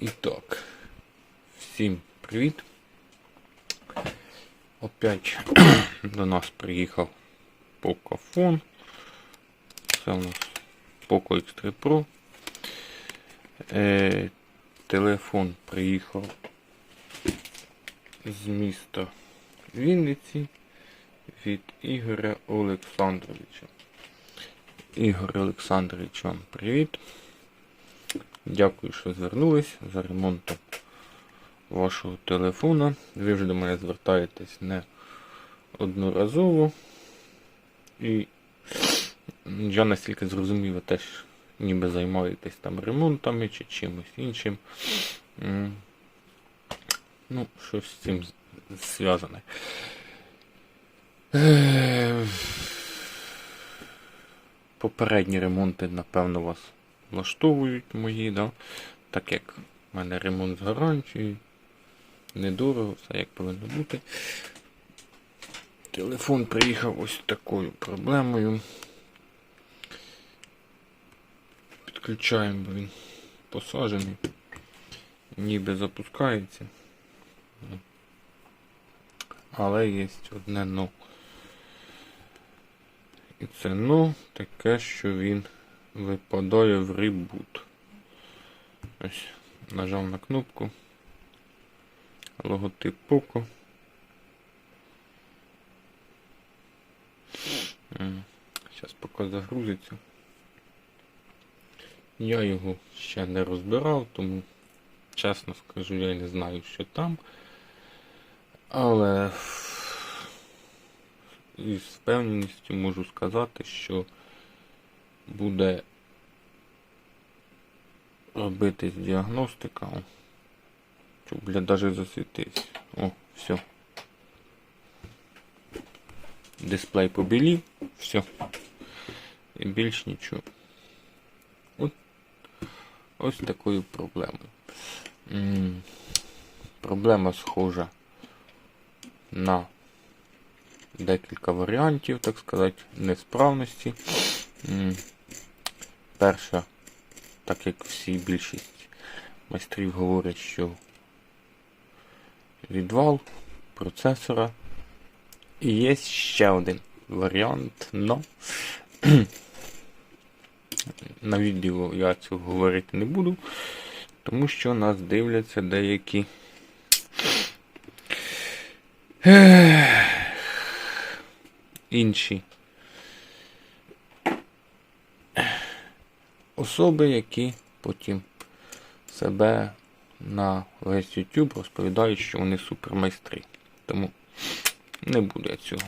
І так, всім привіт. Опять до нас приїхав Pocophone. Це у нас Poco X3 Pro. Е, телефон приїхав з міста Вінниці від Ігоря Олександровича. Ігор Олександрович, вам привіт. Дякую, що звернулись за ремонтом вашого телефона. Ви вже до мене звертаєтесь не одноразово. І я настільки зрозумів, ви теж ніби займаєтесь там ремонтами чи чимось іншим. Ну, щось з цим зв'язане. Е, Попередні ремонти, напевно, вас влаштовують мої, да? так як в мене ремонт з гарантією, недорого, все як повинно бути. Телефон приїхав ось такою проблемою. Підключаємо, бо він посаджений, ніби запускається. Але є одне но. І це но таке, що він випадає в ребут. Ось, нажав на кнопку. Логотип Poco. Зараз поки загрузиться. Я його ще не розбирав, тому чесно скажу, я не знаю, що там. Але із впевненістю можу сказати, що буде робитись діагностика. Щоб, бля, даже засвітився. О, все. Дисплей побілів, все. І більш нічого. От ось такою проблемою. М, Проблема схожа на декілька варіантів, так сказати, несправності. М, Перша, так як всі більшість майстрів говорять, що відвал процесора. І є ще один варіант, но на відео я цього говорити не буду, тому що нас дивляться деякі інші особи, які потім себе на весь YouTube розповідають, що вони супермайстри. Тому не буду я цього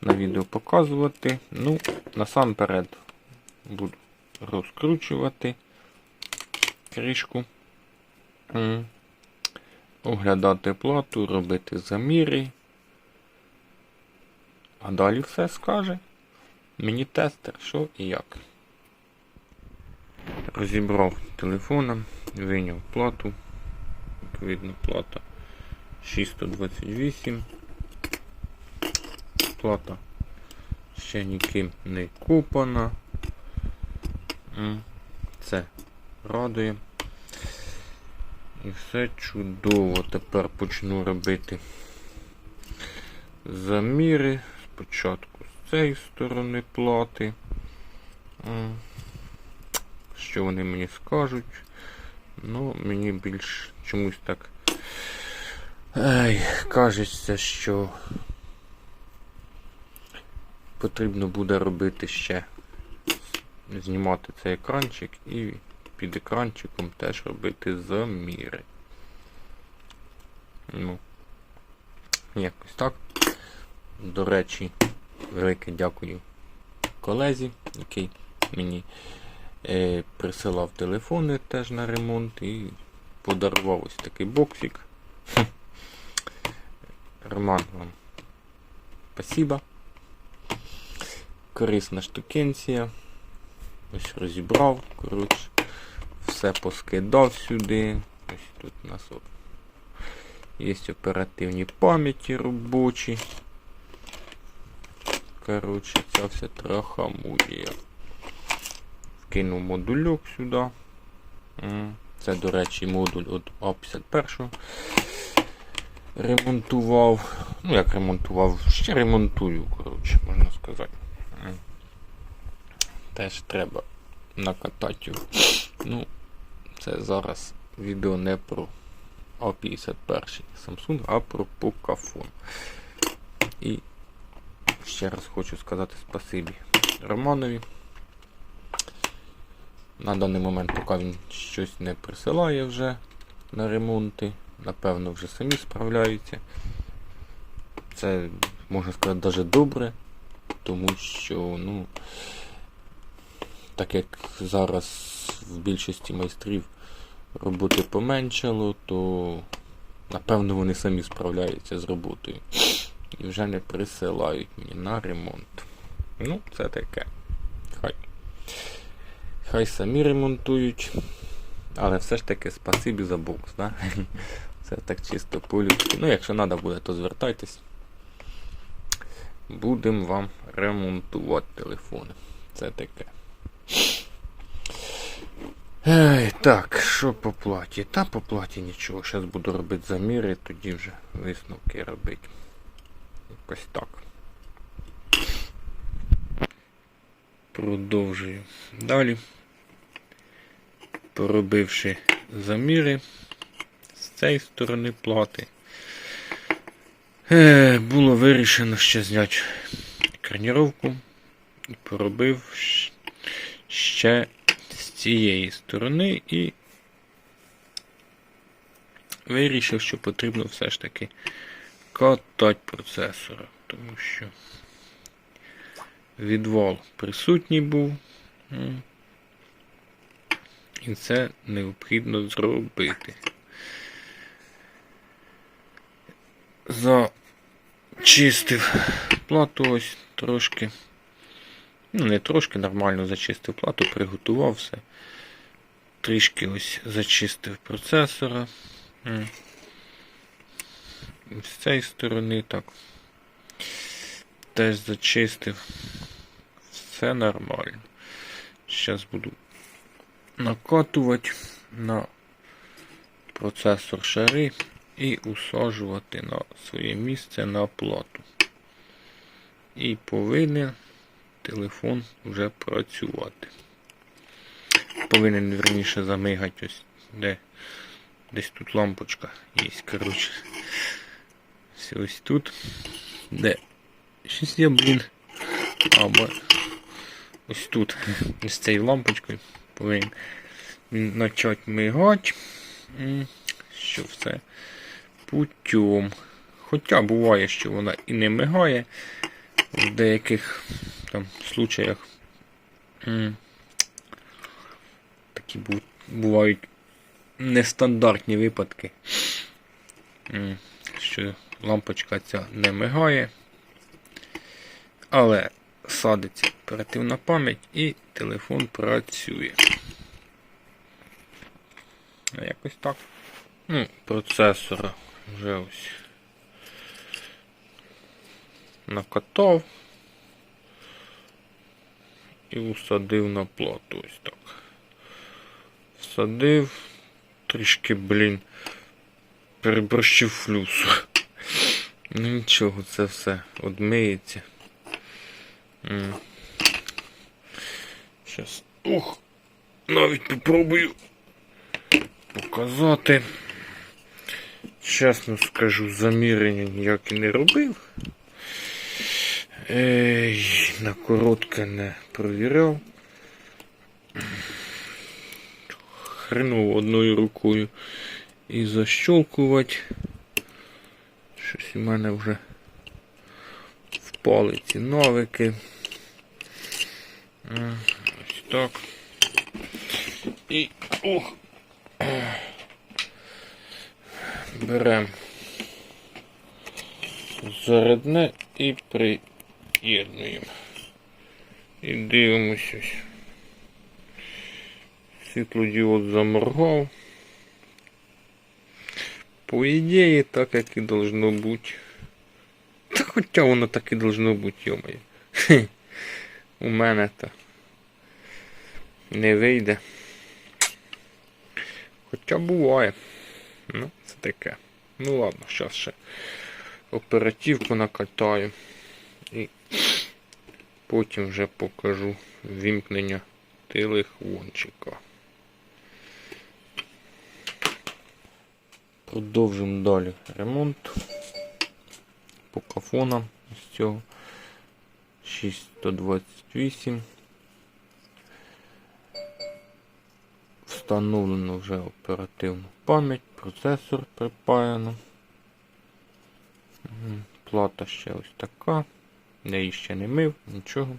на відео показувати. Ну, насамперед буду розкручувати кришку, оглядати плату, робити заміри. А далі все скаже. Мені тестер, що і як. Розібрав телефоном, вийняв плату. Відповідно, плата 628. Плата ще ніким не купана. Це радує. І все чудово. Тепер почну робити заміри. Спочатку з цієї сторони плати. Що вони мені скажуть? Ну, мені більш чомусь так. Ай, кажеться, що потрібно буде робити ще знімати цей екранчик і під екранчиком теж робити заміри. Ну, якось так. До речі, велике дякую колезі, який мені присилав телефони теж на ремонт і подарував ось такий боксик. Роман вам спасибо. Корисна штукенція. Ось розібрав, коротше, все поскидав сюди. Ось тут у нас от є оперативні пам'яті робочі. Коротше, ця вся трахамудія. Вкинув модульок сюди. Це, до речі, модуль від А51. Ремонтував. Ну, як ремонтував, ще ремонтую, коротше, можна сказати. Теж треба накатати. Ну, це зараз відео не про А51 Samsung, а про Pocophone. І ще раз хочу сказати спасибі Романові. На даний момент, поки він щось не присилає вже на ремонти, напевно, вже самі справляються. Це, можна сказати, навіть добре, тому що, ну, так як зараз в більшості майстрів роботи поменшало, то напевно вони самі справляються з роботою. І вже не присилають мені на ремонт. Ну, це таке. Хай. Хай самі ремонтують. Але все ж таки спасибі за бокс, да? Це так чисто по-людськи. Ну, якщо треба буде, то звертайтесь. Будемо вам ремонтувати телефони. Це таке. Ей, так, що по платі? Та по платі нічого. Зараз буду робити заміри, тоді вже висновки робити. Якось так. Продовжую. Далі. Поробивши заміри з цієї сторони плати. Е, було вирішено ще зняти краніровку і поробив ще з цієї сторони і вирішив, що потрібно все ж таки катати процесора, тому що відвал присутній був. І це необхідно зробити. Зачистив плату ось трошки. Ну, не трошки нормально зачистив плату, приготував все. Трішки ось зачистив процесора. З цієї сторони так. Теж зачистив. Все нормально. Зараз буду накатувати на процесор шари і усаджувати на своє місце на плату. І повинен телефон вже працювати. Повинен верніше замигати ось де десь тут лампочка є, коротше. Ось ось тут. Де? Щось я, блін. Або ось тут. З цією лампочкою повинен почати мигати. Що все путем. Хоча буває, що вона і не мигає. В деяких там случаях такі бувають нестандартні випадки, що лампочка ця не мигає, але садиться оперативна пам'ять і телефон працює. Якось так. Ну, процесора вже ось накатав і усадив на плату ось так. Всадив, трішки, блін, переборщив флюсу. Ну нічого, це все одмиється. Зараз. Ух! Навіть попробую показати. Чесно скажу, замірення ніяк і не робив. Ей, на коротке не провіряв. Хреново одною рукою і защолкувати. Щось у мене вже впали ці навики. Ось так. І ох. Беремо зарядне і приєднуємо. І дивимося. Світлодіод заморгав. По ідеї, так як і должно бути. Та хоча воно так і должно бути, йомає. У мене то не вийде. Хоча буває. Ну, це таке. Ну ладно, зараз ще оперативку накатаю. І потім вже покажу вімкнення телефончика. Продовжимо далі ремонт по кафонам з цього 6128. Встановлено вже оперативну пам'ять, процесор припаяно. Плата ще ось така. Я її ще не мив, нічого.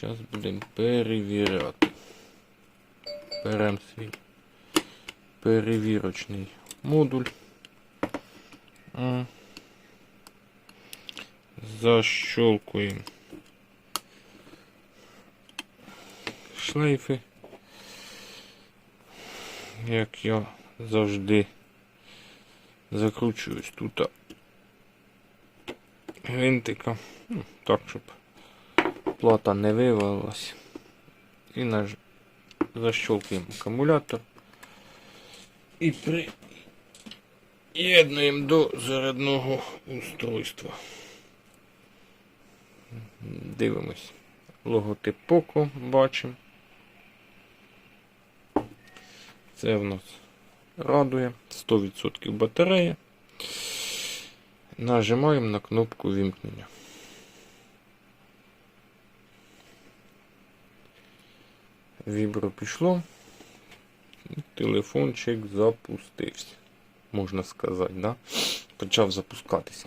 Зараз будемо перевіряти. Беремо свій перевірочний модуль. Защелкуємо шлейфи. Як я завжди закручуюсь тут гвинтика. Ну, так, щоб плата не вивалилась. І наж... защелкуємо акумулятор. І приєднуємо до зарядного устройства. Дивимось. Логотип Poco бачимо. Це в нас радує. 100% батарея. Нажимаємо на кнопку вімкнення. Вібро пішло. Телефончик запустився. Можна сказати, да? Почав запускатися.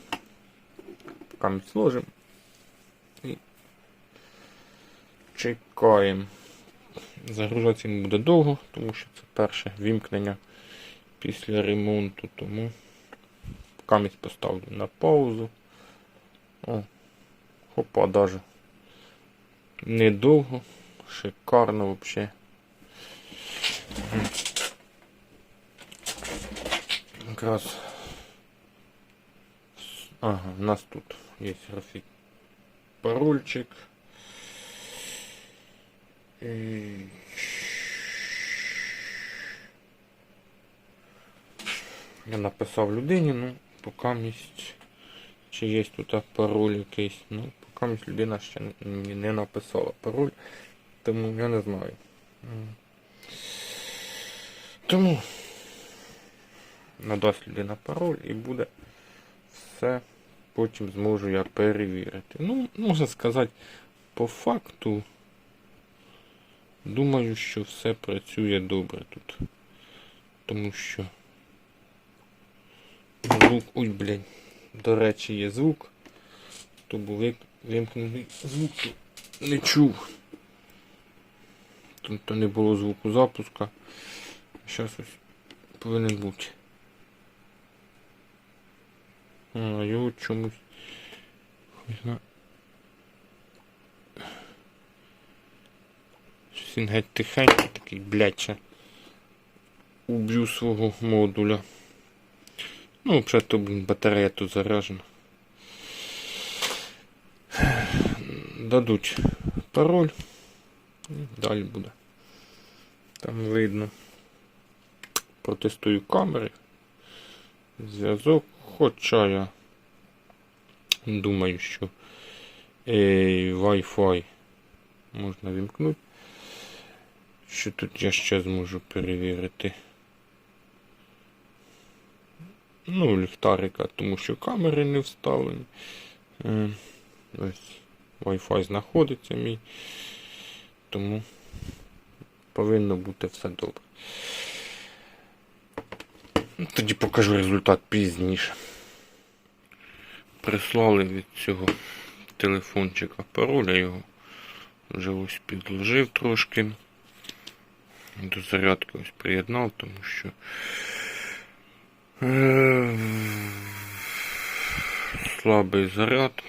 Камінь сложимо. І чекаємо. Загружатися не буде довго, тому що це перше вімкнення після ремонту, тому камінь поставлю на паузу. О, хопа, даже недовго, шикарно взагалі. Якраз Ага, у нас тут є графік парольчик. І... Я написав людині, ну, поки чи є тут пароль якийсь, ну, поки людина ще не написала пароль, тому я не знаю. Тому надасть людина пароль і буде все, потім зможу я перевірити. Ну, можна сказати, по факту. Думаю, що все працює добре тут. Тому що звук... Ой, блядь. До речі, є звук. То був вимкнений звук не чув. Тут не було звуку запуска. Зараз ось повинен бути. А, його чомусь. Він геть тихенький такий, блядь, ще уб'ю свого модуля. Ну, взагалі то, блін, батарея тут заряджена. Дадуть пароль. І далі буде. Там видно. Протестую камери. Зв'язок. Хоча я думаю, що е, Wi-Fi можна вімкнути. Що тут я ще зможу перевірити? Ну, ліхтарика, тому що камери не вставлені. Е, Ось Wi-Fi знаходиться мій. Тому повинно бути все добре. Ну, Тоді покажу результат пізніше. Прислали від цього телефончика пароль, я його вже ось підложив трошки. До зарядки ось приєднав, тому що е, слабий заряд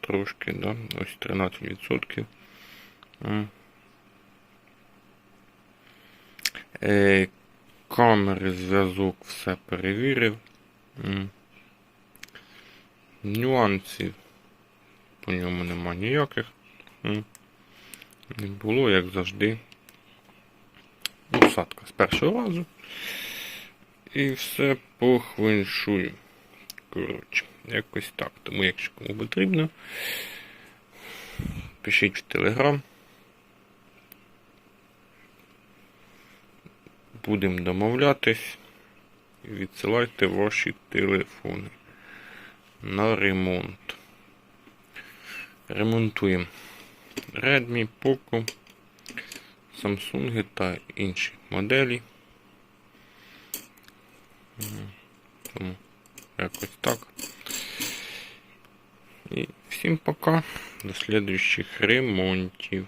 трошки, да? ось 13%. Е, камери, зв'язок, все перевірив. Нюансів по ньому нема ніяких. Не було, як завжди. Ну, сам посадка з першого разу. І все похвиншую. Коротше, якось так. Тому, якщо кому потрібно, пишіть в Телеграм. Будемо домовлятись. Відсилайте ваші телефони на ремонт. Ремонтуємо Redmi, Poco, Samsung та інші моделі. Тому якось так. І всім пока. До слідуючих ремонтів.